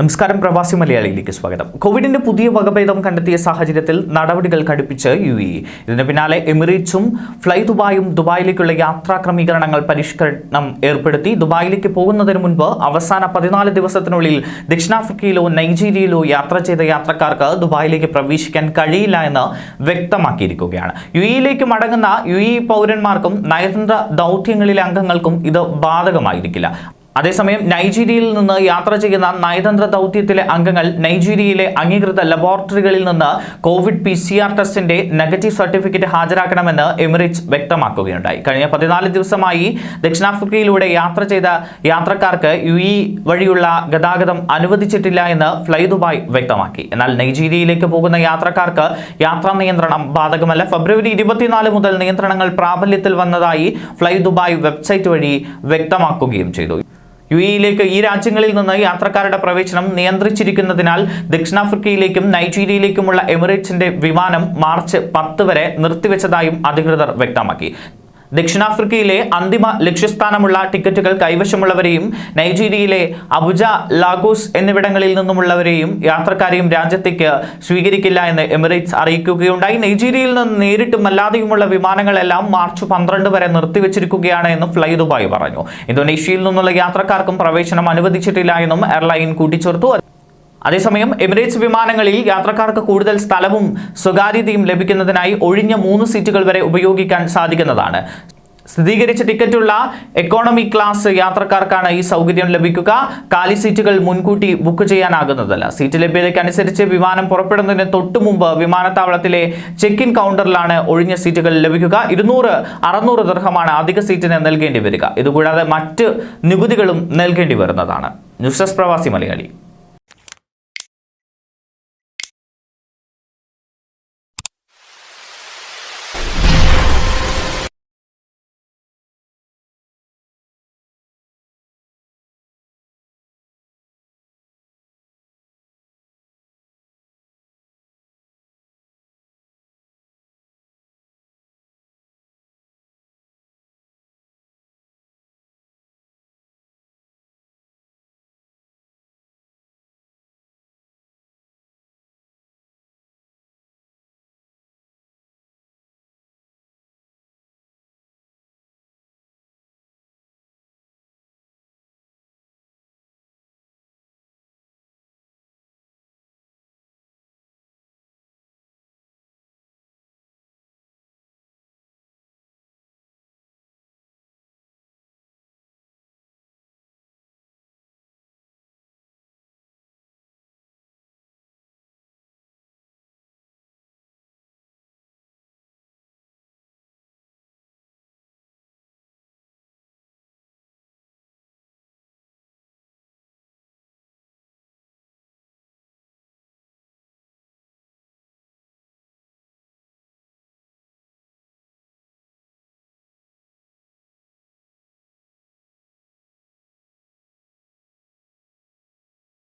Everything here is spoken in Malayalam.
നമസ്കാരം പ്രവാസി മലയാളിയിലേക്ക് സ്വാഗതം. കോവിഡിന്റെ പുതിയ വകഭേദം കണ്ടെത്തിയ സാഹചര്യത്തിൽ നടപടികൾ കടുപ്പിച്ച് യു ഇ ഇതിന് പിന്നാലെ എമിറേറ്റ്സും ഫ്ലൈ ദുബായും ദുബായിലേക്കുള്ള യാത്രാ ക്രമീകരണങ്ങൾ പരിഷ്കരണം ഏർപ്പെടുത്തി. ദുബായിലേക്ക് പോകുന്നതിന് മുൻപ് അവസാന പതിനാല് ദിവസത്തിനുള്ളിൽ ദക്ഷിണാഫ്രിക്കയിലോ നൈജീരിയയിലോ യാത്ര ചെയ്ത യാത്രക്കാർക്ക് ദുബായിലേക്ക് പ്രവേശിക്കാൻ കഴിയില്ല എന്ന് വ്യക്തമാക്കിയിരിക്കുകയാണ്. യു ഇയിലേക്ക് മടങ്ങുന്ന യു ഇ പൗരന്മാർക്കും നയതന്ത്ര ദൗത്യങ്ങളിലെ അംഗങ്ങൾക്കും ഇത് ബാധകമായിരിക്കില്ല. അതേസമയം നൈജീരിയയിൽ നിന്ന് യാത്ര ചെയ്യുന്ന നയതന്ത്ര ദൗത്യത്തിലെ അംഗങ്ങൾ നൈജീരിയയിലെ അംഗീകൃത ലബോറട്ടറികളിൽ നിന്ന് കോവിഡ് പി സി ആർ ടെസ്റ്റിന്റെ നെഗറ്റീവ് സർട്ടിഫിക്കറ്റ് ഹാജരാക്കണമെന്ന് എമിറേറ്റ്സ് വ്യക്തമാക്കുകയുണ്ടായി. കഴിഞ്ഞ പതിനാല് ദിവസമായി ദക്ഷിണാഫ്രിക്കയിലൂടെ യാത്ര ചെയ്ത യാത്രക്കാർക്ക് യു ഇ വഴിയുള്ള ഗതാഗതം അനുവദിച്ചിട്ടില്ല എന്ന് ഫ്ലൈ ദുബായ് വ്യക്തമാക്കി. എന്നാൽ നൈജീരിയയിലേക്ക് പോകുന്ന യാത്രക്കാർക്ക് യാത്രാ നിയന്ത്രണം ബാധകമല്ല. ഫെബ്രുവരി ഇരുപത്തിനാല് മുതൽ നിയന്ത്രണങ്ങൾ പ്രാബല്യത്തിൽ വന്നതായി ഫ്ലൈ ദുബായ് വെബ്സൈറ്റ് വഴി വ്യക്തമാക്കുകയും ചെയ്തു. യു എയിലേക്ക് ഈ രാജ്യങ്ങളിൽ നിന്ന് യാത്രക്കാരുടെ പ്രവേശനം നിയന്ത്രിച്ചിരിക്കുന്നതിനാൽ ദക്ഷിണാഫ്രിക്കയിലേക്കും നൈജീരിയയിലേക്കുമുള്ള എമിറേറ്റ്സിന്റെ വിമാനം മാർച്ച് പത്ത് വരെ നിർത്തിവെച്ചതായും അധികൃതർ വ്യക്തമാക്കി. ദക്ഷിണാഫ്രിക്കയിലെ അന്തിമ ലക്ഷ്യസ്ഥാനമുള്ള ടിക്കറ്റുകൾ കൈവശമുള്ളവരെയും നൈജീരിയയിലെ അബുജ ലാഗോസ് എന്നിവിടങ്ങളിൽ നിന്നുമുള്ളവരെയും യാത്രക്കാരെയും രാജ്യത്തേക്ക് സ്വീകരിക്കില്ല എന്ന് എമിറേറ്റ്സ് അറിയിക്കുകയുണ്ടായി. നൈജീരിയയിൽ നിന്ന് നേരിട്ടും അല്ലാതെയുമുള്ള വിമാനങ്ങളെല്ലാം മാർച്ച് പന്ത്രണ്ട് വരെ നിർത്തിവെച്ചിരിക്കുകയാണ് എന്നും ഫ്ലൈ ദുബായ് പറഞ്ഞു. ഇന്തോനേഷ്യയിൽ നിന്നുള്ള യാത്രക്കാർക്കും പ്രവേശനം അനുവദിച്ചിട്ടില്ല എന്നും എയർലൈൻ കൂട്ടിച്ചേർത്തു. അതേസമയം എമിറേറ്റ്സ് വിമാനങ്ങളിൽ യാത്രക്കാർക്ക് കൂടുതൽ സ്ഥലവും സ്വകാര്യതയും ലഭിക്കുന്നതിനായി ഒഴിഞ്ഞ മൂന്ന് സീറ്റുകൾ വരെ ഉപയോഗിക്കാൻ സാധിക്കുന്നതാണ്. സ്ഥിരീകരിച്ച ടിക്കറ്റുള്ള എക്കോണമി ക്ലാസ് യാത്രക്കാർക്കാണ് ഈ സൗകര്യം ലഭിക്കുക. കാലി സീറ്റുകൾ മുൻകൂട്ടി ബുക്ക് ചെയ്യാനാകുന്നതല്ല. സീറ്റ് ലഭ്യതയ്ക്കനുസരിച്ച് വിമാനം പുറപ്പെടുന്നതിന് തൊട്ടു മുമ്പ് വിമാനത്താവളത്തിലെ ചെക്ക് ഇൻ കൗണ്ടറിലാണ് ഒഴിഞ്ഞ സീറ്റുകൾ ലഭിക്കുക. ഇരുന്നൂറ് അറുന്നൂറ് ദർഹമാണ് അധിക സീറ്റിന് നൽകേണ്ടി വരിക. ഇതുകൂടാതെ മറ്റ് നികുതികളും നൽകേണ്ടി വരുന്നതാണ്. ന്യൂസ് ഡെസ്ക് പ്രവാസി മലയാളി.